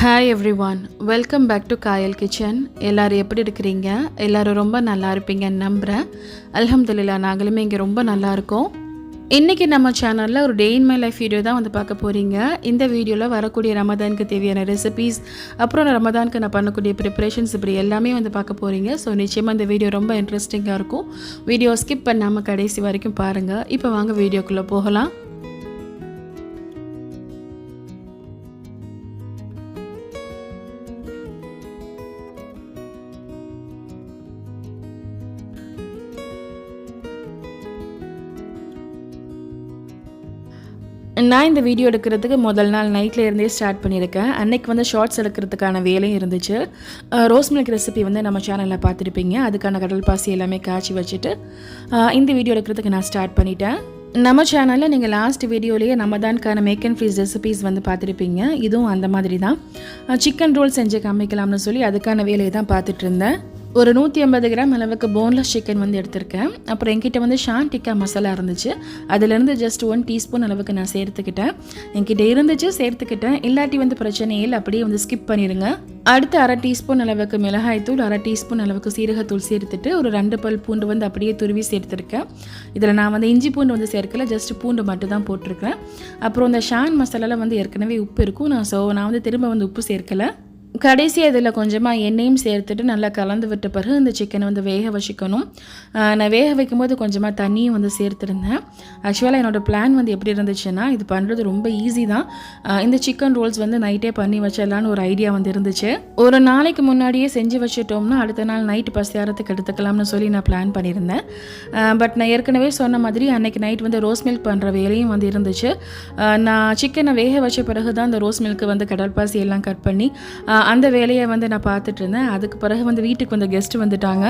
Hi everyone welcome back to Kayal kitchen எல்லோரும் எப்படி இருக்கிறீங்க? எல்லோரும் ரொம்ப நல்லா இருப்பீங்கன்னு நம்புகிறேன் அலமதுல்லா நாங்களுமே இங்கே ரொம்ப நல்லா இருக்கோம். இன்றைக்கி நம்ம சேனலில் ஒரு day in my life video தான் வந்து பார்க்க போகிறீங்க இந்த வீடியோவில் வரக்கூடிய ரமதானுக்கு தேவையான ரெசிபீஸ் அப்புறம் ரமதானுக்கு நான் பண்ணக்கூடிய ப்ரிப்பரேஷன்ஸ் இப்படி எல்லாமே வந்து பார்க்க போகிறீங்க ஸோ நிச்சயமாக இந்த வீடியோ ரொம்ப இன்ட்ரெஸ்டிங்காக இருக்கும். வீடியோ ஸ்கிப் பண்ணாமல் கடைசி வரைக்கும் பாருங்கள் இப்போ வாங்க வீடியோக்குள்ளே போகலாம். நான் இந்த வீடியோ எடுக்கிறதுக்கு முதல் நாள் நைட்டில் இருந்தே ஸ்டார்ட் பண்ணியிருக்கேன். அன்னைக்கு வந்து ஷார்ட்ஸ் எடுக்கிறதுக்கான வேலையும் இருந்துச்சு. ரோஸ் மில்க் ரெசிபி வந்து நம்ம சேனலில் பார்த்துருப்பீங்க. அதுக்கான கடல் பாசி எல்லாமே காய்ச்சி வச்சுட்டு இந்த வீடியோ எடுக்கிறதுக்கு நான் ஸ்டார்ட் பண்ணிட்டேன். நம்ம சேனலில் நீங்கள் லாஸ்ட் வீடியோலேயே நம்ம தான்க்கான மேக் அண்ட் ஃப்ரீஸ் ரெசிபீஸ் வந்து பார்த்துருப்பீங்க. இதுவும் அந்த மாதிரி தான் சிக்கன் ரோல் செஞ்சு காமிக்கலாம்னு சொல்லி அதுக்கான வேலையை தான் பார்த்துட்டு இருந்தேன். ஒரு நூற்றி ஐம்பது கிராம் அளவுக்கு போன்லெஸ் சிக்கன் வந்து எடுத்திருக்கேன். அப்புறம் என்கிட்ட வந்து ஷான் டிக்கா மசாலா இருந்துச்சு. அதுலேருந்து ஜஸ்ட் ஒன் டீஸ்பூன் அளவுக்கு நான் சேர்த்துக்கிட்டேன். என்கிட்ட இருந்துச்சு சேர்த்துக்கிட்டேன். இல்லாட்டி வந்து பிரச்சனை இல்லை அப்படியே வந்து ஸ்கிப் பண்ணிடுங்க அடுத்து அரை டீஸ்பூன் அளவுக்கு மிளகாய்த்தூள் அரை டீஸ்பூன் அளவுக்கு சீரகத்தூள் சேர்த்துட்டு ஒரு ரெண்டு பல் பூண்டு வந்து அப்படியே துருவி சேர்த்துருக்கேன். இதில் நான் வந்து இஞ்சி பூண்டு வந்து சேர்க்கல ஜஸ்ட் பூண்டு மட்டும் தான் போட்டிருக்கேன் அப்புறம் இந்த ஷான் மசாலாவில் வந்து ஏற்கனவே உப்பு இருக்கும். நான் ஸோ நான் வந்து திரும்ப வந்து உப்பு சேர்க்கலை. கடைசி அதில் கொஞ்சமாக எண்ணெயும் சேர்த்துட்டு நல்லா கலந்து விட்ட பிறகு இந்த சிக்கனை வந்து வேக வச்சுக்கணும். நான் வேக வைக்கும்போது கொஞ்சமாக தண்ணியும் வந்து சேர்த்துருந்தேன். ஆக்சுவலாக என்னோடய பிளான் வந்து எப்படி இருந்துச்சுன்னா இது பண்ணுறது ரொம்ப ஈஸி தான். இந்த சிக்கன் ரோல்ஸ் வந்து நைட்டே பண்ணி வச்சிடலான்னு ஒரு ஐடியா வந்து இருந்துச்சு ஒரு நாளைக்கு முன்னாடியே செஞ்சு வச்சுட்டோம்னா அடுத்த நாள் நைட்டு பசியாரத்துக்கு எடுத்துக்கலாம்னு சொல்லி நான் பிளான் பண்ணியிருந்தேன். பட் நான் ஏற்கனவே சொன்ன மாதிரி அன்னைக்கு நைட் வந்து ரோஸ் மில்க் பண்ணுற வேலையும் வந்து இருந்துச்சு. நான் சிக்கனை வேக வச்ச பிறகு தான் இந்த ரோஸ் மில்க்கு வந்து கடற்பாசி எல்லாம் கட் பண்ணி அந்த வேலையை வந்து நான் பார்த்துட்டு இருந்தேன். அதுக்கு பிறகு வந்து வீட்டுக்கு வந்து கெஸ்ட் வந்துட்டாங்க.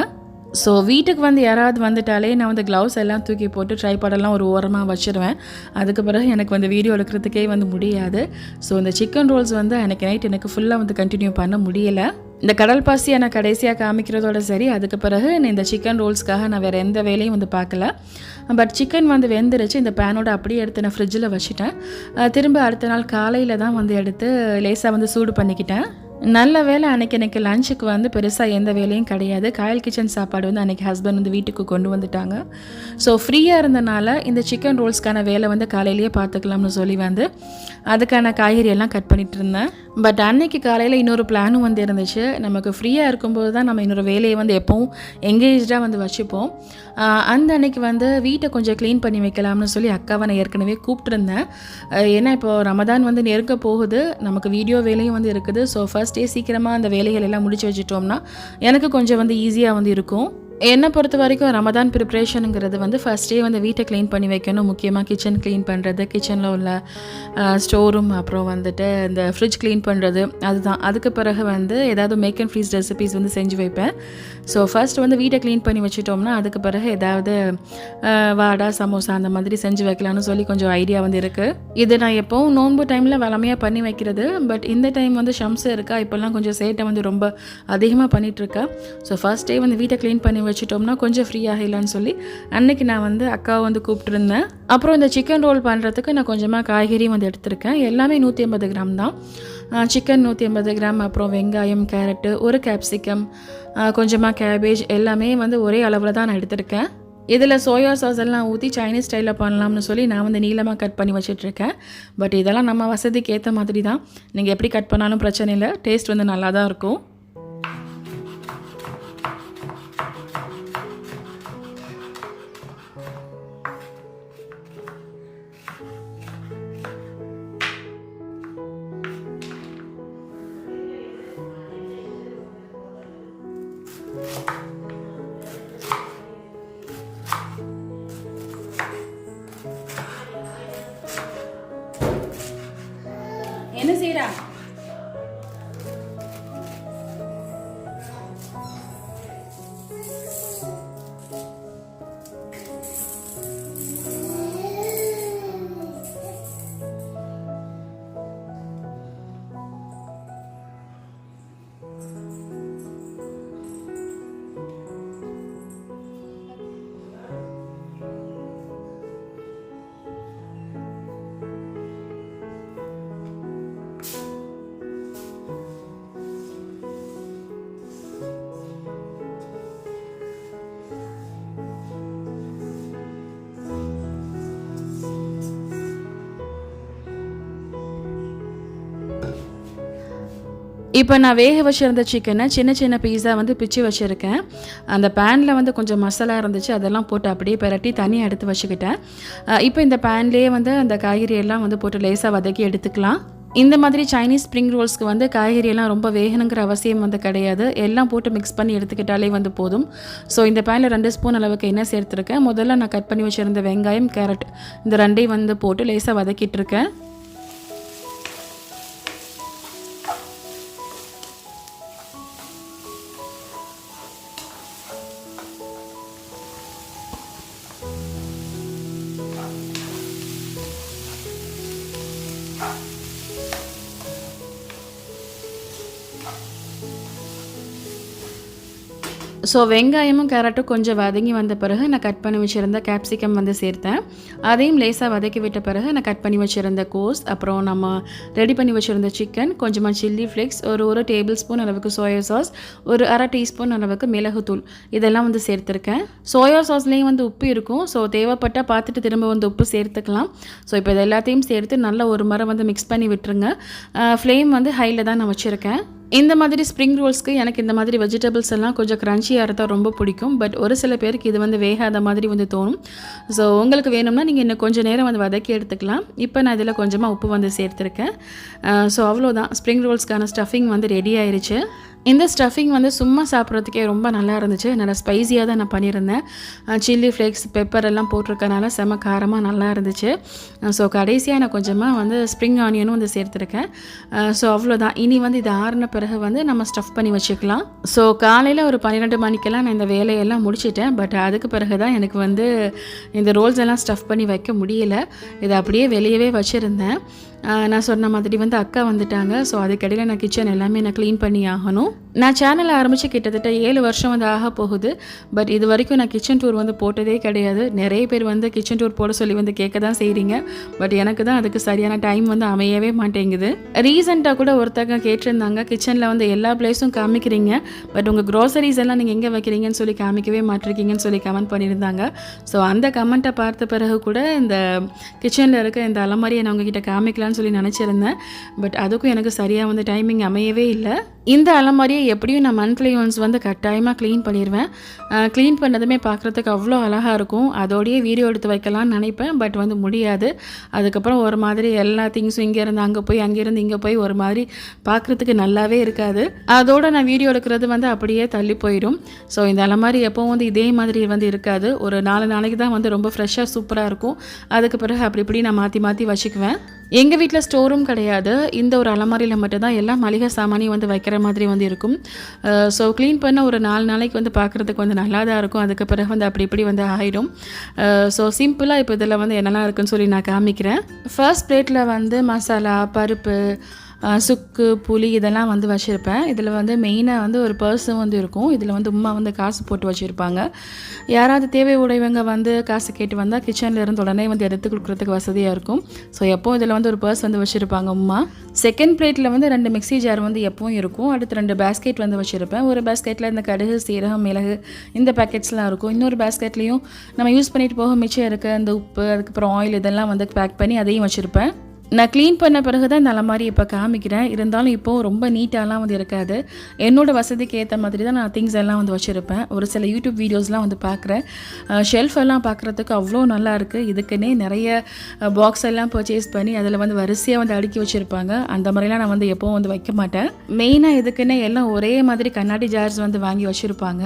ஸோ வீட்டுக்கு வந்து யாராவது வந்துட்டாலே நான் வந்து க்ளவுஸ் எல்லாம் தூக்கி போட்டு ட்ரைபாடெல்லாம் ஒரு ஓரமாக வச்சுருவேன். அதுக்கு பிறகு எனக்கு வந்து வீடியோ எடுக்கிறதுக்கே வந்து முடியாது. ஸோ இந்த சிக்கன் ரோல்ஸ் வந்து எனக்கு நைட் எனக்கு ஃபுல்லாக வந்து கண்டினியூ பண்ண முடியலை. இந்த கடல் பாசியை நான் கடைசியாக காமிக்கிறதோட சரி அதுக்கு பிறகு நான் இந்த சிக்கன் ரோல்ஸ்க்காக நான் வேறு எந்த வேலையும் வந்து பார்க்கல. பட் சிக்கன் வந்து வெந்துருச்சு. இந்த பேனோட அப்படியே எடுத்து நான் ஃப்ரிட்ஜில் வச்சுட்டேன். திரும்ப அடுத்த நாள் காலையில் தான் வந்து எடுத்து லேசாக வந்து சூடு பண்ணிக்கிட்டேன். நல்ல வேலை அன்னைக்கு எனக்கு லஞ்சுக்கு வந்து பெருசாக எந்த வேலையும் கிடையாது. காயல் கிச்சன் சாப்பாடு வந்து அன்னைக்கு ஹஸ்பண்ட் வந்து வீட்டுக்கு கொண்டு வந்துட்டாங்க. ஸோ ஃப்ரீயாக இருந்தனால இந்த சிக்கன் ரோல்ஸ்க்கான வேலை வந்து காலையிலேயே பார்த்துக்கலாம்னு சொல்லி வந்து அதுக்கான காய்கறி எல்லாம் கட் பண்ணிட்டு இருந்தேன். பட் அன்னைக்கு காலையில் இன்னொரு பிளானும் வந்து இருந்துச்சு நமக்கு ஃப்ரீயாக இருக்கும்போது தான் நம்ம இன்னொரு வேலையை வந்து எப்போவும் எங்கேஜாக வந்து வச்சுப்போம். அந்த அன்னைக்கு வந்து வீட்டை கொஞ்சம் க்ளீன் பண்ணி வைக்கலாம்னு சொல்லி அக்காவை நான் ஏற்கனவே கூப்பிட்டுருந்தேன். ஏன்னா இப்போது ரமதான் வந்து நெருங்க போகுது. நமக்கு வீடியோ வேலையும் வந்து இருக்குது. ஸோ ஃபர்ஸ்ட் டே சீக்கிரமாக அந்த வேலைகள் எல்லாம் முடிச்சு வச்சுட்டோம்னா எனக்கு கொஞ்சம் வந்து ஈஸியாக வந்து இருக்கும். என்னை பொறுத்த வரைக்கும் ரமதான் ப்ரிப்ரேஷனுங்கிறது வந்து ஃபஸ்ட்டே வந்து வீட்டை க்ளீன் பண்ணி வைக்கணும். முக்கியமாக கிச்சன் க்ளீன் பண்ணுறது கிச்சனில் உள்ள ஸ்டோர் ரூம் அப்புறம் வந்துட்டு இந்த ஃப்ரிட்ஜ் க்ளீன் பண்ணுறது அதுதான். அதுக்கு பிறகு வந்து ஏதாவது மேக் அண்ட் ஃப்ரீஸ் ரெசிபிஸ் வந்து செஞ்சு வைப்பேன். ஸோ ஃபர்ஸ்ட் வந்து வீட்டை க்ளீன் பண்ணி வச்சுட்டோம்னா அதுக்கு பிறகு ஏதாவது வாடா சமோசா அந்த மாதிரி செஞ்சு வைக்கலாம்னு சொல்லி கொஞ்சம் ஐடியா வந்து இருக்குது இது நான் எப்போவும் நோன்பு டைமில் வளமையாக பண்ணி வைக்கிறது. பட் இந்த டைம் வந்து ஷம்ஸ் இருக்கா? இப்போல்லாம் கொஞ்சம் சேட்டை வந்து ரொம்ப அதிகமாக பண்ணிட்டு இருக்கா ஸோ ஃபர்ஸ்ட் டே வந்து வீட்டை க்ளீன் பண்ணி வச்சுட்டோம்னா கொஞ்சம் ஃப்ரீ ஆகிடலான்னு சொல்லி அன்னைக்கு நான் வந்து அக்காவை வந்து கூப்பிட்டுருந்தேன். அப்புறம் இந்த சிக்கன் ரோல் பண்ணுறதுக்கு நான் கொஞ்சமாக காய்கறியும் வந்து எடுத்திருக்கேன். எல்லாமே நூற்றி ஐம்பது கிராம் தான். சிக்கன் நூற்றி ஐம்பது கிராம் அப்புறம் வெங்காயம் கேரட்டு ஒரு கேப்சிகம் கொஞ்சமாக கேபேஜ் எல்லாமே வந்து ஒரே அளவில் தான் நான் எடுத்திருக்கேன். இதில் சோயா சாஸ் எல்லாம் ஊற்றி சைனீஸ் ஸ்டைலில் பண்ணலாம்னு சொல்லி நான் வந்து நீளமாக கட் பண்ணி வச்சிட்ருக்கேன் பட் இதெல்லாம் நம்ம வசதிக்கு ஏற்ற மாதிரி தான். நீங்கள் எப்படி கட் பண்ணாலும் பிரச்சனை இல்லை. டேஸ்ட் வந்து நல்லா தான் இருக்கும். இப்போ நான் வேக வச்சுருந்த சிக்கனை சின்ன சின்ன பீஸாக வந்து பிச்சு வச்சுருக்கேன். அந்த பேனில் வந்து கொஞ்சம் மசாலா இருந்துச்சு அதெல்லாம் போட்டு அப்படியே பிரட்டி தனியாக எடுத்து வச்சுக்கிட்டேன். இப்போ இந்த பேன்லேயே வந்து அந்த காய்கறி எல்லாம் வந்து போட்டு லேசாக வதக்கி எடுத்துக்கலாம். இந்த மாதிரி சைனீஸ் ஸ்ப்ரிங் ரோல்ஸ்க்கு வந்து காய்கறியெல்லாம் ரொம்ப வேகணுங்கிற அவசியம் வந்து கிடையாது. எல்லாம் போட்டு மிக்ஸ் பண்ணி எடுத்துக்கிட்டாலே வந்து போதும். ஸோ இந்த பேனில் ரெண்டு ஸ்பூன் அளவுக்கு என்ன சேர்த்துருக்கேன். முதல்ல நான் கட் பண்ணி வச்சுருந்த வெங்காயம் கேரட் இந்த ரெண்டையும் வந்து போட்டு லேசாக வதக்கிட்டு இருக்கேன். ஸோ வெங்காயமும் கேரட்டும் கொஞ்சம் வதங்கி வந்த பிறகு நான் கட் பண்ணி வச்சுருந்த கேப்சிகம் வந்து சேர்த்தேன். அதையும் லேசாக வதக்கி விட்ட பிறகு நான் கட் பண்ணி வச்சுருந்த கோஸ் அப்புறம் நம்ம ரெடி பண்ணி வச்சுருந்த சிக்கன் கொஞ்சமாக சில்லி ஃப்ளேக்ஸ் ஒரு ஒரு டேபிள் ஸ்பூன் அளவுக்கு சோயா சாஸ் ஒரு அரை டீஸ்பூன் அளவுக்கு மிளகுத்தூள். இதெல்லாம் வந்து சேர்த்துருக்கேன். சோயா சாஸ்லேயும் வந்து உப்பு இருக்கும். ஸோ தேவைப்பட்டால் பார்த்துட்டு திரும்ப வந்து உப்பு சேர்த்துக்கலாம். ஸோ இப்போ இது எல்லாத்தையும் சேர்த்து நல்லா ஒரு முறை வந்து மிக்ஸ் பண்ணி விட்டுருங்க. ஃப்ளேம் வந்து ஹையில் தான் நான் வச்சுருக்கேன். இந்த மாதிரி ஸ்ப்ரிங் ரோல்ஸ்க்கு எனக்கு இந்த மாதிரி வெஜிடபிள்ஸ் எல்லாம் கொஞ்சம் க்ரன்ச்சியாக இருந்தால் ரொம்ப பிடிக்கும். பட் ஒரு சில பேருக்கு இது வந்து வேகாத மாதிரி வந்து தோணும். ஸோ உங்களுக்கு வேணும்னா நீங்கள் இன்னும் கொஞ்சம் நேரம் வந்து வதக்கி எடுத்துக்கலாம். இப்போ நான் இதில் கொஞ்சமாக உப்பு வந்து சேர்த்துருக்கேன். ஸோ uh, அவ்வளோதான் ஸ்ப்ரிங் ரோல்ஸ்க்கான ஸ்டஃபிங் வந்து ரெடி ஆயிடுச்சு இந்த ஸ்டஃபிங் வந்து சும்மா சாப்பிட்றதுக்கே ரொம்ப நல்லா இருந்துச்சு. நல்லா ஸ்பைஸியாக தான் நான் பண்ணியிருந்தேன். சில்லி ஃப்ளேக்ஸ் பெப்பர் எல்லாம் போட்டிருக்கனால செம காரமாக நல்லா இருந்துச்சு. ஸோ கடைசியாக நான் கொஞ்சமாக வந்து ஸ்ப்ரிங் ஆனியனும் வந்து சேர்த்துருக்கேன். ஸோ அவ்வளோதான் இனி வந்து இது ஆறின பிறகு வந்து நம்ம ஸ்டஃப் பண்ணி வச்சுக்கலாம். ஸோ காலையில் ஒரு பன்னிரெண்டு மணிக்கெல்லாம் நான் இந்த வேலையெல்லாம் முடிச்சிட்டேன். பட் அதுக்கு பிறகு தான் எனக்கு வந்து இந்த ரோல்ஸ் எல்லாம் ஸ்டஃப் பண்ணி வைக்க முடியல. இதை அப்படியே வெளியவே வச்சுருந்தேன். நான் சொன்ன மாதிரி வந்து அக்கா வந்துட்டாங்க. ஸோ அதுக்கடையில் நான் கிச்சன் எல்லாமே நான் க்ளீன் பண்ணி ஆகணும். நான் சேனலை ஆரம்பித்து கிட்டத்தட்ட ஏழு வருஷம் வந்து ஆக போகுது. பட் இது வரைக்கும் நான் கிச்சன் டூர் வந்து போட்டதே கிடையாது. நிறைய பேர் வந்து கிச்சன் டூர் போட சொல்லி வந்து கேட்க தான் செய்கிறீங்க பட் எனக்கு தான் அதுக்கு சரியான டைம் வந்து அமையவே மாட்டேங்குது. ரீசெண்டாக கூட ஒருத்தங்க கேட்டிருந்தாங்க கிச்சனில் வந்து எல்லா பிளேஸும் காமிக்கிறீங்க. பட் உங்கள் க்ரோசரிஸ் எல்லாம் நீங்கள் எங்கே வைக்கிறீங்கன்னு சொல்லி காமிக்கவே மாட்டிருக்கீங்கன்னு சொல்லி கமெண்ட் பண்ணியிருந்தாங்க. ஸோ அந்த கமெண்ட்டை பார்த்த பிறகு கூட இந்த கிச்சனில் இருக்க இந்த அலமாரியை நான் உங்ககிட்ட சொல்லி நினச்சிருந்தேன். பட் அதுக்கும் எனக்கு சரியாக வந்து டைமிங் அமையவே இல்லை. இந்த அலமாரியை எப்படியும் நான் மந்த்லி ஒன்ஸ் வந்து கட்டாயமாக க்ளீன் பண்ணிடுவேன் க்ளீன் பண்ணதுமே பார்க்குறதுக்கு அவ்வளோ அழகாக இருக்கும். அதோடையே வீடியோ எடுத்து வைக்கலாம்னு நினைப்பேன். பட் வந்து முடியாது. அதுக்கப்புறம் ஒரு மாதிரி எல்லா திங்ஸும் இங்கேருந்து அங்கே போய் அங்கேருந்து இங்கே போய் ஒரு மாதிரி பார்க்குறதுக்கு நல்லாவே இருக்காது. அதோட நான் வீடியோ எடுக்கிறது வந்து அப்படியே தள்ளி போயிடும். ஸோ இந்த அலமாரி எப்போவும் வந்து இதே மாதிரி வந்து இருக்காது. ஒரு நாலு நாளைக்கு தான் வந்து ரொம்ப ஃப்ரெஷ்ஷாக சூப்பராக இருக்கும். அதுக்கு பிறகு அப்படி இப்படி நான் மாற்றி மாற்றி வச்சுக்குவேன். எங்கள் வீட்டில் ஸ்டோரும் கிடையாது. இந்த ஒரு அலமாரியில் மட்டும்தான் எல்லா மளிகை சாமானியும் வந்து வைக்கிற மாதிரி வந்து இருக்கும். ஸோ க்ளீன் பண்ண ஒரு நாலு நாளைக்கு வந்து பார்க்குறதுக்கு வந்து நல்லா தான் இருக்கும். அதுக்கு பிறகு வந்து அப்படி இப்படி வந்து ஆகிடும் ஸோ சிம்பிளாக இப்போ இதில் வந்து என்னெல்லாம் இருக்குன்னு சொல்லி நான் காமிக்கிறேன். ஃபர்ஸ்ட் பிளேட்டில் வந்து மசாலா பருப்பு சுக்கு புளி இதெல்லாம் வந்து வச்சுருப்பேன். இதில் வந்து மெயினாக வந்து ஒரு பர்ஸும் வந்து இருக்கும். இதில் வந்து உமா வந்து காசு போட்டு வச்சுருப்பாங்க. யாராவது தேவை உடையவங்க வந்து காசு கேட்டு வந்தால் கிச்சனில் இருந்து உடனே வந்து எடுத்து கொடுக்குறதுக்கு வசதியாக இருக்கும். ஸோ எப்போ இதில் வந்து ஒரு பர்ஸ் வந்து வச்சுருப்பாங்க உமா. செகண்ட் பிளேட்டில் வந்து ரெண்டு மிக்ஸி ஜார் வந்து எப்பவும் இருக்கும். அடுத்து ரெண்டு பேஸ்கெட் வந்து வச்சுருப்பேன். ஒரு பேஸ்கெட்டில் இந்த கடுகு சீரகம் மிளகு இந்த பேக்கெட்ஸ்லாம் இருக்கும். இன்னொரு பேஸ்கெட்லேயும் நம்ம யூஸ் பண்ணிட்டு போக மிச்சம் இருக்க இந்த உப்பு அதுக்கப்புறம் ஆயில் இதெல்லாம் வந்து பேக் பண்ணி அதையும் வச்சுருப்பேன். நான் க்ளீன் பண்ண பிறகு தான் இந்த அலமாரி இப்போ காமிக்கிறேன். இருந்தாலும் இப்போது ரொம்ப நீட்டாலாம் வந்து இருக்காது. என்னோடய வசதிக்கு ஏற்ற மாதிரி தான் நான் திங்ஸ் எல்லாம் வந்து வச்சுருப்பேன். ஒரு சில யூடியூப் வீடியோஸ்லாம் வந்து பார்க்குறேன் ஷெல்ஃப் எல்லாம் பார்க்குறதுக்கு அவ்வளோ நல்லா இருக்குது இதுக்குன்னே நிறைய பாக்ஸ் எல்லாம் பர்ச்சேஸ் பண்ணி அதில் வந்து வரிசையாக வந்து அடுக்கி வச்சுருப்பாங்க. அந்த மாதிரிலாம் நான் வந்து எப்போவும் வந்து வைக்க மாட்டேன். மெயினாக இதுக்குன்னே எல்லாம் ஒரே மாதிரி கண்ணாடி ஜார்ஸ் வந்து வாங்கி வச்சுருப்பாங்க.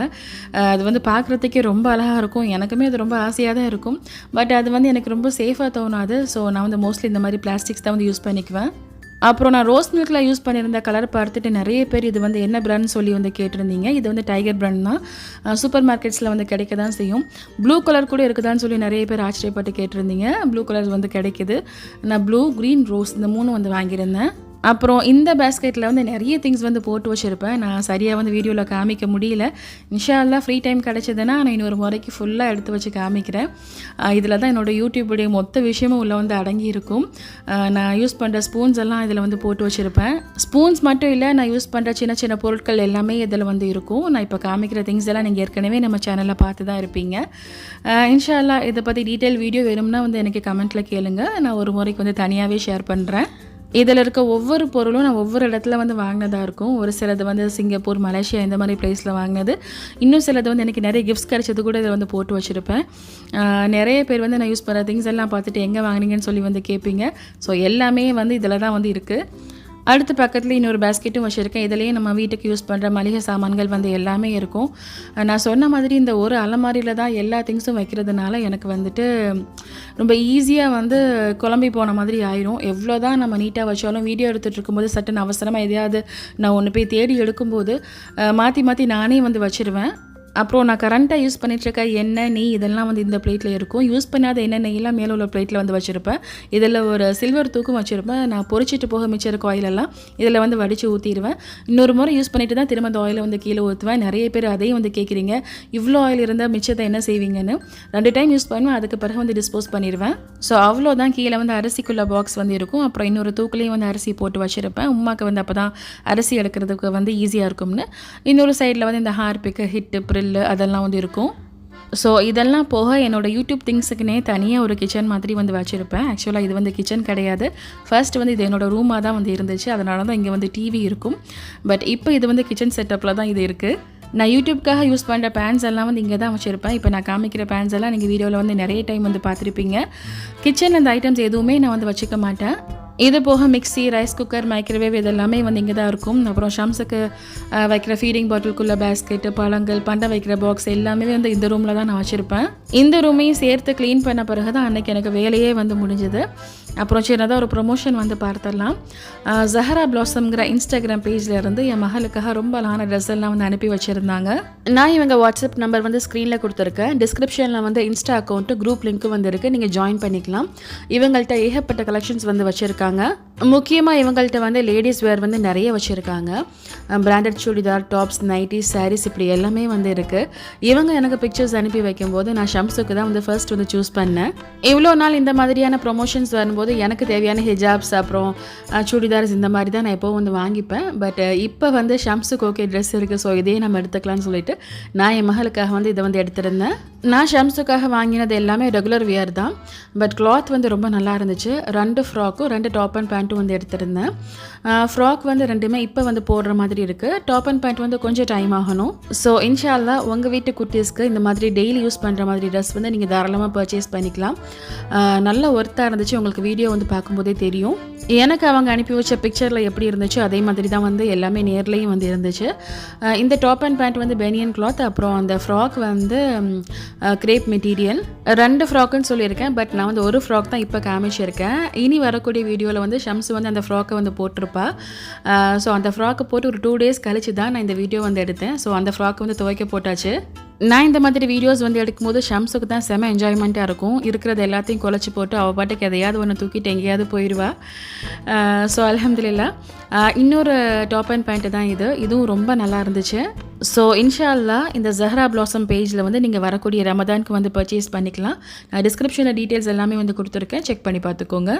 அது வந்து பார்க்குறதுக்கே ரொம்ப அழகாக இருக்கும். எனக்குமே அது ரொம்ப ஆசையாக தான் இருக்கும். பட் அது வந்து எனக்கு ரொம்ப சேஃபாக தோணாது. ஸோ நான் வந்து மோஸ்ட்லி இந்த மாதிரி பிளாஸ்டிக் பிளாஸ்டிக்ஸ் தான் வந்து யூஸ் பண்ணிக்குவேன். அப்புறம் நான் ரோஸ் மில்கில் யூஸ் பண்ணியிருந்த கலர் பார்த்துட்டு நிறைய பேர் இது வந்து என்ன பிராண்ட் சொல்லி வந்து கேட்டிருந்தீங்க. இது வந்து டைகர் பிராண்ட் தான். சூப்பர் மார்க்கெட்ஸில் வந்து கிடைக்க தான் செய்யும். ப்ளூ கலர் கூட இருக்குதான்னு சொல்லி நிறைய பேர் ஆச்சரியப்பட்டு கேட்டிருந்தீங்க. ப்ளூ கலர் வந்து கிடைக்குது. நான் ப்ளூ க்ரீன் ரோஸ் இந்த மூணு வந்து வாங்கியிருந்தேன். அப்புறம் இந்த பேஸ்கெட்டில் வந்து நிறைய திங்ஸ் வந்து போட்டு வச்சுருப்பேன். நான் சரியாக வந்து வீடியோவில் காமிக்க முடியல. இன்ஷால்லாம் ஃப்ரீ டைம் கிடச்சதுன்னா நான் இன்னொரு முறைக்கு ஃபுல்லாக எடுத்து வச்சு காமிக்கிறேன். இதில் தான் என்னோடய யூடியூப்புடைய மொத்த விஷயமும் உள்ள வந்து அடங்கி இருக்கும். நான் யூஸ் பண்ணுற ஸ்பூன்ஸ் எல்லாம் இதில் வந்து போட்டு வச்சுருப்பேன். ஸ்பூன்ஸ் மட்டும் இல்லை நான் யூஸ் பண்ணுற சின்ன சின்ன பொருட்கள் எல்லாமே இதில் வந்து இருக்கும். நான் இப்போ காமிக்கிற திங்ஸ் எல்லாம் நீங்கள் ஏற்கனவே நம்ம சேனலில் பார்த்து தான் இருப்பீங்க. இன்ஷால்லா இதை பற்றி டீட்டெயில் வீடியோ வேணும்னா வந்து எனக்கு கமெண்ட்டில் கேளுங்கள் நான் ஒரு முறைக்கு வந்து தனியாகவே ஷேர் பண்ணுறேன் இதில் இருக்க ஒவ்வொரு பொருளும் நான் ஒவ்வொரு இடத்துல வந்து வாங்கினதாக இருக்கும். ஒரு சிலது வந்து சிங்கப்பூர் மலேசியா இந்த மாதிரி ப்ளேஸில் வாங்கினது. இன்னும் சிலது வந்து எனக்கு நிறைய கிஃப்ட்ஸ் கிடைச்சது கூட இதை வந்து போட்டு வச்சுருப்பேன். நிறைய பேர் வந்து நான் யூஸ் பண்ணுற திங்ஸ் எல்லாம் பார்த்துட்டு எங்கே வாங்குனீங்கன்னு சொல்லி வந்து கேட்பீங்க ஸோ எல்லாமே வந்து இதில் தான் வந்து இருக்குது அடுத்து பக்கத்தில் இன்னொரு பேஸ்கெட்டும் வச்சுருக்கேன். இதுலேயே நம்ம வீட்டுக்கு யூஸ் பண்ணுற மளிகை சாமான்கள் வந்து எல்லாமே இருக்கும். நான் சொன்ன மாதிரி இந்த ஒரு அலமாரியில் தான் எல்லா திங்ஸும் வைக்கிறதுனால எனக்கு வந்துட்டு ரொம்ப ஈஸியாக வந்து குழம்பி போன மாதிரி ஆயிரும். எவ்வளோ தான் நம்ம நீட்டாக வச்சாலும் வீடியோ எடுத்துகிட்டு இருக்கும்போது சட்டுன்னு அவசரமாக எதையாவது நான் ஒன்று போய் தேடி எடுக்கும்போது மாற்றி மாற்றி நானே வந்து வச்சுருவேன். அப்புறம் நான் கரண்ட்டாக யூஸ் பண்ணிகிட்ருக்க எண்ணெய் நெய் இதெல்லாம் வந்து இந்த பிளேட்டில் இருக்கும். யூஸ் பண்ணாத எண்ணெய் நெய்யெல்லாம் மேலே உள்ள பிளேட்டில் வந்து வச்சுருப்பேன். இதில் ஒரு சில்வர் தூக்கும் வச்சுருப்பேன். நான் பொறிச்சிட்டு போக மிச்சம் இருக்க ஆயிலெல்லாம் இதில் வந்து வடித்து ஊற்றிடுவேன் இன்னொரு முறை யூஸ் பண்ணிட்டு தான் திரும்ப அந்த ஆயிலை வந்து கீழே ஊற்றுவேன் நிறைய பேர் அதையும் வந்து கேட்குறீங்க. இவ்வளோ ஆயில் இருந்தால் மிச்சத்தை என்ன செய்வீங்கன்னு? ரெண்டு டைம் யூஸ் பண்ணுவேன். அதுக்கு பிறகு வந்து டிஸ்போஸ் பண்ணிடுவேன். ஸோ அவ்வளோதான். கீழே வந்து அரிசிக்குள்ள பாக்ஸ் வந்து இருக்கும். அப்புறம் இன்னொரு தூக்குலேயும் வந்து அரிசி போட்டு வச்சுருப்பேன். உமாக்கு வந்து அப்போ தான் அரிசி எடுக்கிறதுக்கு வந்து ஈஸியாக இருக்கும்னு. இன்னொரு சைடில் வந்து இந்த ஹார்பிக்கு ஹிட்டு ப்ரில்லு அதெல்லாம் வந்து இருக்கும். ஸோ இதெல்லாம் போக என்னோட யூடியூப் திங்ஸுக்குனே தனியாக ஒரு கிச்சன் மாதிரி வந்து வச்சுருப்பேன். ஆக்சுவலாக இது வந்து கிச்சன் கிடையாது. ஃபர்ஸ்ட் வந்து இது என்னோடய ரூமாக தான் வந்து இருந்துச்சு. அதனால தான் இங்கே வந்து டிவி இருக்கும். பட் இப்போ இது வந்து கிச்சன் செட்டப்பில் தான் இது இருக்குது நான் யூடியூப்காக யூஸ் பண்ணுற பேன்ஸ் எல்லாம் வந்து இங்கே தான் வச்சுருப்பேன். இப்போ நான் காமிக்கிற பேன்ஸ் எல்லாம் நீங்கள் வீடியோவில் வந்து நிறைய டைம் வந்து பார்த்துருப்பீங்க. கிச்சன் அந்த ஐட்டம்ஸ் எதுவுமே நான் வந்து வச்சுக்க மாட்டேன். இது போக மிக்ஸி ரைஸ் குக்கர் மைக்ரோவேவ் இதெல்லாமே வந்து இங்கே தான் இருக்கும். அப்புறம் ஷம்ஸுக்கு வைக்கிற ஃபீடிங் பாட்டிலுக்குள்ள பேஸ்கெட்டு பழங்கள் பண்டை வைக்கிற பாக்ஸ் எல்லாமே வந்து இந்த ரூமில் தான் நான் வச்சுருப்பேன். இந்த ரூமையும் சேர்த்து க்ளீன் பண்ண பிறகு தான் அன்றைக்கி எனக்கு வேலையே வந்து முடிஞ்சுது. அப்புறம் சின்னதாக ஒரு ப்ரொமோஷன் வந்து பார்த்துடலாம். ஜஹரா பிளாசம்ங்கிற இன்ஸ்டாகிராம் பேஜில் இருந்து என் மகளுக்காக ரொம்ப அழகான ட்ரெஸ் எல்லாம் வந்து அனுப்பி வச்சுருந்தாங்க. நான் இவங்க வாட்ஸ்அப் நம்பர் வந்து ஸ்க்ரீனில் கொடுத்துருக்கேன். டிஸ்கிரிப்ஷனில் வந்து இன்ஸ்டா அக்கௌண்ட்டு குரூப் லிங்க்கும் வந்து இருக்குது நீங்கள் ஜாயின் பண்ணிக்கலாம். இவங்கள்ட்ட ஏகப்பட்ட கலெக்ஷன்ஸ் வந்து வச்சுருக்காங்க. முக்கியமாக இவங்கள்ட்ட வந்து லேடிஸ் வேர் வந்து நிறைய வச்சுருக்காங்க. Branded churidar tops nighties saris இப்படி எல்லாமே வந்து இருக்குது இவங்க எனக்கு பிக்சர்ஸ் அனுப்பி வைக்கும்போது நான் ஷம்ஸுக்கு தான் வந்து ஃபர்ஸ்ட் வந்து சூஸ் பண்ணேன். இவ்வளோ நாள் இந்த மாதிரியான ப்ரொமோஷன்ஸ் வரும்போது எனக்கு தேவையான ஹிஜாப்ஸ் அப்புறம் சுடிதார்ஸ் இந்த மாதிரி தான் நான் எப்போவும் வந்து வாங்கிப்பேன். பட் இப்போ வந்து ஷம்ஸுக்கு ஓகே ட்ரெஸ் இருக்குது ஸோ இதே நம்ம எடுத்துக்கலாம்னு சொல்லிட்டு நான் என் மகளுக்காக வந்து இதை வந்து எடுத்திருந்தேன். நான் ஷம்ஸுக்காக வாங்கினது எல்லாமே ரெகுலர் வியர் தான். பட் கிளாத் வந்து ரொம்ப நல்லா இருந்துச்சு. ரெண்டு ஃப்ராக்கும் ரெண்டு டாப் அண்ட் பேண்ட்டும் வந்து எடுத்திருந்தேன். ஃப்ராக் வந்து ரெண்டுமே இப்போ வந்து போடுற மாதிரி இருக்குது டாப் அண்ட் பேண்ட் வந்து கொஞ்சம் டைம் ஆகணும். ஸோ இன்ஷால்லா உங்கள் வீட்டு குட்டீஸ்க்கு இந்த மாதிரி டெய்லி யூஸ் பண்ணுற மாதிரி ட்ரெஸ் வந்து நீங்கள் தாராளமாக பர்ச்சேஸ் பண்ணிக்கலாம். நல்ல ஒர்த்தாக இருந்துச்சு. உங்களுக்கு வீடியோ வந்து பார்க்கும்போதே தெரியும். எனக்கு அவங்க அனுப்பி வச்ச பிக்சரில் எப்படி இருந்துச்சோ அதே மாதிரி தான் வந்து எல்லாமே நேர்லேயும் வந்து இருந்துச்சு. இந்த டாப் அண்ட் பேண்ட் வந்து பெனியன் கிளாத் அப்புறம் அந்த ஃப்ராக் வந்து கிரேப் மெட்டீரியல் ரெண்டு ஃப்ராக்குன்னு சொல்லியிருக்கேன். பட் நான் வந்து ஒரு ஃப்ராக் தான் இப்போ காமிச்சிருக்கேன். இனி வரக்கூடிய வீடியோவில் வந்து ஷம்ஸ் வந்து அந்த ஃப்ராக்கை வந்து போட்டிருப்போம் போட்டிருப்பா ஸோ அந்த ஃப்ராக்கை போட்டு ஒரு டூ டேஸ் கழிச்சு தான் நான் இந்த வீடியோ வந்து எடுத்தேன். ஸோ அந்த ஃப்ராக் வந்து துவைக்க போட்டாச்சு. நான் இந்த மாதிரி வீடியோஸ் வந்து எடுக்கும்போது ஷம்ஸுக்கு தான் செம என்ஜாய்மெண்ட்டாக இருக்கும். இருக்கிறது எல்லாத்தையும் குலைச்சி போட்டு அவள் பாட்டுக்கு எதையாவது ஒன்று தூக்கிட்டு எங்கேயாவது போயிடுவா ஸோ அலமதுல்லா இன்னொரு டாப் அண்ட் பேண்ட்டு தான் இது. இதுவும் ரொம்ப நல்லா இருந்துச்சு. ஸோ இன்ஷா இந்த ஜஹ்ரா பிளாசம் பேஜில் வந்து நீங்கள் வரக்கூடிய ரமதானுக்கு வந்து பர்ச்சேஸ் பண்ணிக்கலாம். நான் டிஸ்கிரிப்ஷனில் டீட்டெயில்ஸ் எல்லாமே வந்து கொடுத்துருக்கேன். செக் பண்ணி பார்த்துக்கோங்க.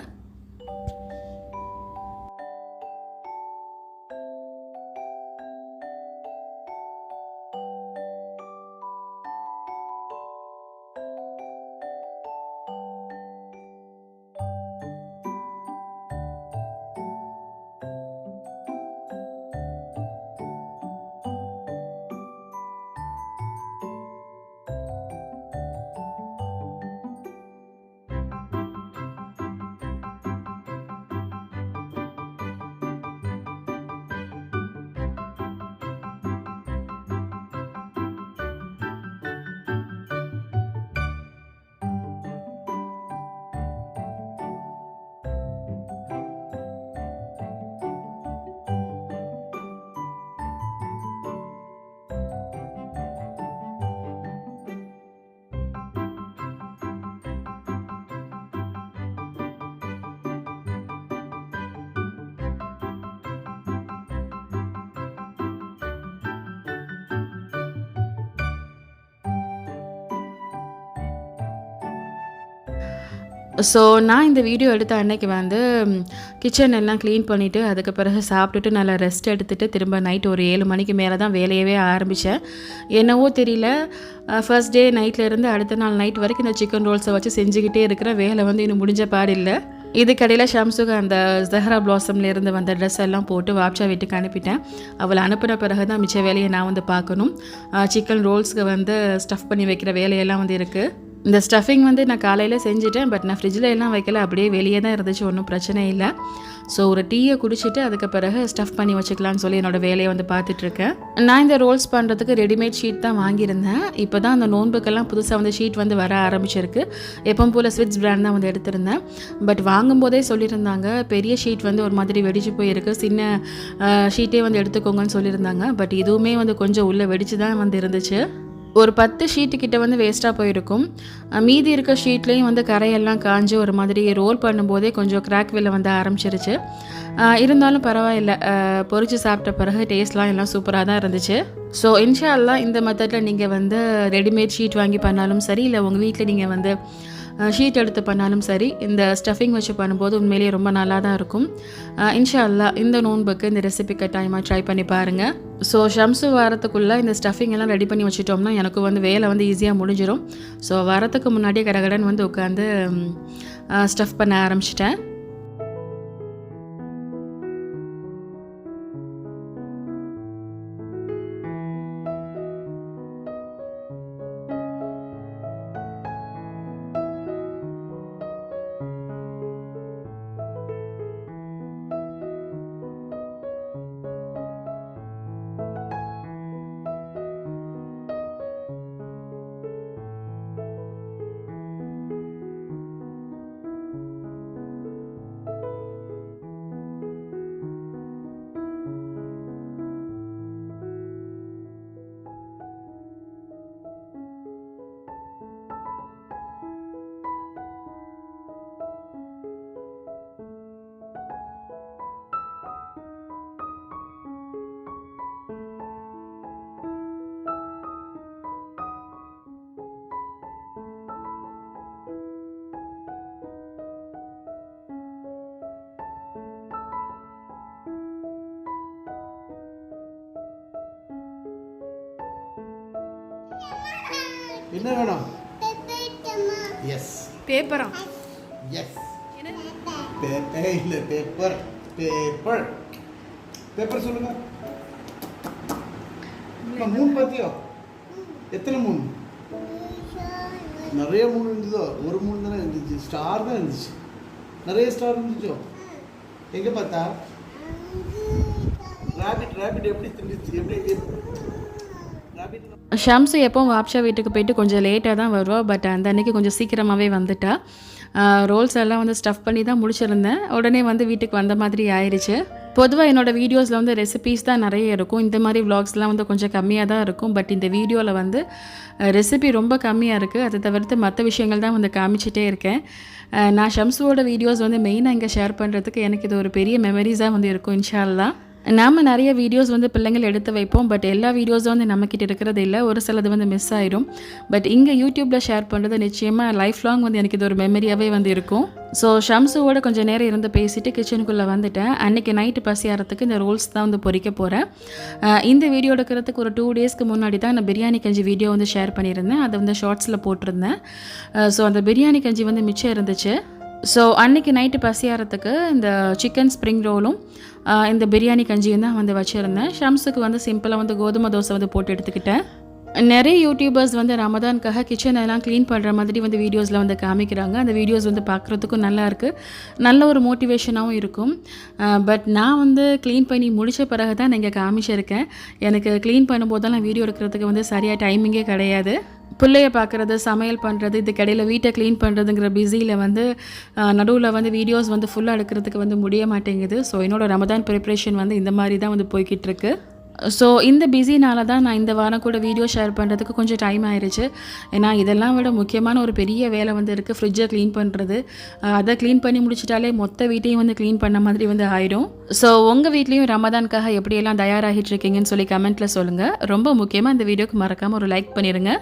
ஸோ நான் இந்த வீடியோ எடுத்த அன்னைக்கு வந்து கிச்சன் எல்லாம் க்ளீன் பண்ணிவிட்டு அதுக்கு பிறகு சாப்பிட்டுட்டு நல்லா ரெஸ்ட் எடுத்துகிட்டு திரும்ப நைட் ஒரு ஏழு மணிக்கு மேலே தான் வேலையவே ஆரம்பித்தேன் என்னவோ தெரியல. ஃபர்ஸ்ட் டே நைட்லேருந்து அடுத்த நாள் நைட் வரைக்கும் இந்த சிக்கன் ரோல்ஸை வச்சு செஞ்சுக்கிட்டே இருக்கிற வேலை வந்து இன்னும் முடிஞ்ச பாடு இல்லை. இதுக்கடையில் ஷம்சுக்கு அந்த ஜஹரா பிளாசம்லேருந்து வந்த ட்ரெஸ் எல்லாம் போட்டு வாப்ஷா வீட்டுக்கு அனுப்பிட்டேன். அவளை அனுப்பின பிறகு தான் மிச்ச வேலையை நான் வந்து பார்க்கணும். சிக்கன் ரோல்ஸ்க்கு வந்து ஸ்டஃப் பண்ணி வைக்கிற வேலையெல்லாம் வந்து இருக்குது இந்த ஸ்டஃபிங் வந்து நான் காலையில் செஞ்சுட்டேன் பட் நான் ஃப்ரிட்ஜில் எல்லாம் வைக்கல. அப்படியே வெளியே தான் இருந்துச்சு ஒன்றும் பிரச்சனை இல்லை. ஸோ ஒரு டீயை குடிச்சிட்டு அதுக்கு பிறகு ஸ்டஃப் பண்ணி வச்சுக்கலாம்னு சொல்லி என்னோட வேலையை வந்து பார்த்துட்ருக்கேன் நான் இந்த ரோல்ஸ் பண்ணுறதுக்கு ரெடிமேட் ஷீட் தான் வாங்கியிருந்தேன். இப்போ தான் அந்த நோன்புக்கெல்லாம் புதுசாக வந்து ஷீட் வந்து வர ஆரம்பிச்சிருக்கு. எப்பவும் போல் ஸ்விட்ஸ் பிராண்ட் தான் வந்து எடுத்திருந்தேன். பட் வாங்கும்போதே சொல்லியிருந்தாங்க பெரிய ஷீட் வந்து ஒரு மாதிரி வெடிச்சு போயிருக்கு. சின்ன ஷீட்டே வந்து எடுத்துக்கோங்கன்னு சொல்லியிருந்தாங்க. பட் இதுவுமே வந்து கொஞ்சம் உள்ளே வெடிச்சு தான் வந்து இருந்துச்சு. ஒரு பத்து ஷீட்டு கிட்ட வந்து வேஸ்ட்டாக போயிருக்கும். மீதி இருக்க ஷீட்லேயும் வந்து கரையெல்லாம் காஞ்சு ஒரு மாதிரி ரோல் பண்ணும்போதே கொஞ்சம் கிராக் வெளில வந்து ஆரம்பிச்சிருச்சு. இருந்தாலும் பரவாயில்ல. பொறிச்சு சாப்பிட்ட பிறகு டேஸ்ட்லாம் எல்லாம் சூப்பராக தான் இருந்துச்சு. ஸோ இன்ஷா அல்லாஹ் இந்த மெத்தடில் நீங்கள் வந்து ரெடிமேட் ஷீட் வாங்கி பண்ணாலும் சரி இல்லை உங்கள் வீட்டில் நீங்கள் வந்து ஷீட் எடுத்து பண்ணாலும் சரி இந்த ஸ்டஃபிங் வச்சு பண்ணும்போது உண்மையிலேயே ரொம்ப நல்லா தான் இருக்கும். இன்ஷா அல்லா இந்த நோன்புக்கு இந்த ரெசிபி கட்டாயமாக ட்ரை பண்ணி பாருங்கள் ஸோ ஷம்சு வாரத்துக்குள்ளே இந்த ஸ்டஃபிங் எல்லாம் ரெடி பண்ணி வச்சுட்டோம்னா எனக்கு வந்து வேலை வந்து ஈஸியாக முடிஞ்சிடும் ஸோ வரத்துக்கு முன்னாடியே கடகடன் வந்து உட்காந்து ஸ்டஃப் பண்ண ஆரம்பிச்சிட்டேன். என்ன வேணும்? எஸ் பேப்பரா எஸ் பேப்பர் இல்லை பேப்பர் பேப்பர் பேப்பர் சொல்லுங்க. மூணு பார்த்தியோ? எத்தனை மூணு? நிறைய மூணு இருந்ததோ? ஒரு மூணு தானே இருந்துச்சு. ஸ்டார் தான் இருந்துச்சு. நிறைய ஸ்டார் இருந்துச்சோ? எங்கே பார்த்தா? ராபிட் ராபிட் எப்படி இருந்துச்சு எப்படி? ராபிட் எப்போவும் வாப்ஷா வீட்டுக்கு போயிட்டு கொஞ்சம் லேட்டாக தான் வருவோம் பட் அந்த அன்னைக்கு கொஞ்சம் சீக்கிரமாகவே வந்துட்டா. ரோல்ஸ் எல்லாம் வந்து ஸ்டஃப் பண்ணி தான் முடிச்சிருந்தேன். உடனே வந்து வீட்டுக்கு வந்த மாதிரி ஆயிடுச்சு பொதுவாக என்னோடய வீடியோஸில் வந்து ரெசிபீஸ் தான் நிறைய இருக்கும். இந்த மாதிரி வ்ளாக்ஸ்லாம் வந்து கொஞ்சம் கம்மியாக தான் இருக்கும். பட் இந்த வீடியோவில் வந்து ரெசிபி ரொம்ப கம்மியாக இருக்குது அதை தவிர்த்து மற்ற விஷயங்கள் தான் வந்து காமிச்சிட்டே இருக்கேன். நான் ஷம்சுவோட வீடியோஸ் வந்து மெயினாக இங்கே ஷேர் பண்ணுறதுக்கு எனக்கு இது ஒரு பெரிய மெமரிஸாக வந்து இருக்கும் இன்ஷால்லாம் நாம் நிறைய வீடியோஸ் வந்து பிள்ளைங்கள் எடுத்து வைப்போம். பட் எல்லா வீடியோஸும் வந்து நம்மக்கிட்ட இருக்கிறது இல்லை. ஒரு சிலது வந்து மிஸ் ஆயிடும் பட் இங்கே யூடியூப்பில் ஷேர் பண்ணுறது நிச்சயமாக லைஃப் லாங் வந்து எனக்கு இது ஒரு மெமரியாகவே வந்து இருக்கும். ஸோ ஷம்சுவோட கொஞ்சம் நேரம் இருந்து பேசிட்டு கிச்சனுக்குள்ளே வந்துட்டேன். அன்றைக்கி நைட்டு பசியாரத்துக்கு இந்த ரோல்ஸ் தான் வந்து பொறிக்க போகிறேன் இந்த வீடியோ எடுக்கிறதுக்கு ஒரு டூ டேஸ்க்கு முன்னாடி தான் நான் பிரியாணி கஞ்சி வீடியோ வந்து ஷேர் பண்ணியிருந்தேன். அதை வந்து ஷார்ட்ஸில் போட்டிருந்தேன். ஸோ அந்த பிரியாணி கஞ்சி வந்து மிச்சம் இருந்துச்சு. ஸோ அன்னைக்கு நைட்டு பசியாரத்துக்கு இந்த சிக்கன் ஸ்ப்ரிங் ரோலும் இந்த பிரியாணி கஞ்சியும் தான் வந்து வச்சுருந்தேன். ஷம்ஸுக்கு வந்து சிம்பிளாக வந்து கோதுமை தோசை வந்து போட்டு எடுத்துக்கிட்டேன். நிறைய யூடியூபர்ஸ் வந்து ரமதானுக்காக கிச்சன் எல்லாம் க்ளீன் பண்ணுற மாதிரி வந்து வீடியோஸில் வந்து காமிக்கிறாங்க. அந்த வீடியோஸ் வந்து பார்க்குறதுக்கும் நல்லா இருக்குது நல்ல ஒரு மோட்டிவேஷனாகவும் இருக்கும். பட் நான் வந்து க்ளீன் பண்ணி முடித்த பிறகு தான் நான் இங்கே காமிச்சிருக்கேன். எனக்கு க்ளீன் பண்ணும்போதெல்லாம் வீடியோ எடுக்கிறதுக்கு வந்து சரியாக டைமிங்கே கிடையாது. பிள்ளைய பார்க்குறது சமையல் பண்ணுறது இதுக்கடையில் வீட்டை க்ளீன் பண்ணுறதுங்கிற பிஸியில் வந்து நடுவில் வந்து வீடியோஸ் வந்து ஃபுல்லாக எடுக்கிறதுக்கு வந்து முடிய மாட்டேங்குது. ஸோ என்னோடய ரமதான் ப்ரிப்ரேஷன் வந்து இந்த மாதிரி தான் வந்து போய்கிட்டு இருக்கு ஸோ இந்த பிஸினால தான் நான் இந்த வாரம் கூட வீடியோ ஷேர் பண்ணுறதுக்கு கொஞ்சம் டைம் ஆயிடுச்சு ஏன்னா இதெல்லாம் விட முக்கியமான ஒரு பெரிய வேலை வந்து இருக்குது ஃப்ரிட்ஜை க்ளீன் பண்ணுறது அதை க்ளீன் பண்ணி முடிச்சிட்டாலே மொத்த வீட்டையும் வந்து க்ளீன் பண்ண மாதிரி வந்து ஆயிடும். ஸோ உங்கள் வீட்லேயும் ரமதானுக்காக எப்படியெல்லாம் தயாராகிட்டு இருக்கீங்கன்னு சொல்லி கமெண்ட்டில் சொல்லுங்கள் ரொம்ப முக்கியமாக இந்த வீடியோக்கு மறக்காமல் ஒரு லைக் பண்ணிடுங்க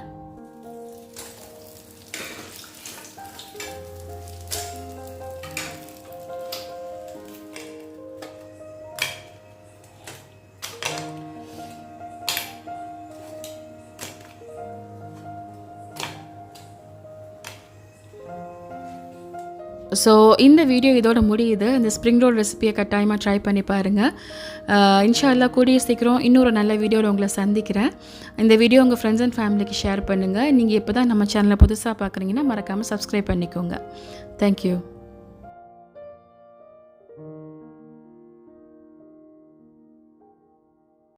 ஸோ இந்த வீடியோ இதோட முடியுது. இந்த ஸ்ப்ரிங் ரோல் ரெசிபியை கட்டாயமாக ட்ரை பண்ணி பாருங்கள் இன்ஷால்லா கூடிய சீக்கிரம் இன்னொரு நல்ல வீடியோவில் உங்களை சந்திக்கிறேன். இந்த வீடியோ உங்கள் ஃப்ரெண்ட்ஸ் அண்ட் ஃபேமிலிக்கு ஷேர் பண்ணுங்கள் நீங்கள் இப்போ தான் நம்ம சேனலை புதுசாக பார்க்குறீங்கன்னா மறக்காமல் சப்ஸ்கிரைப் பண்ணிக்கோங்க. தேங்க்யூ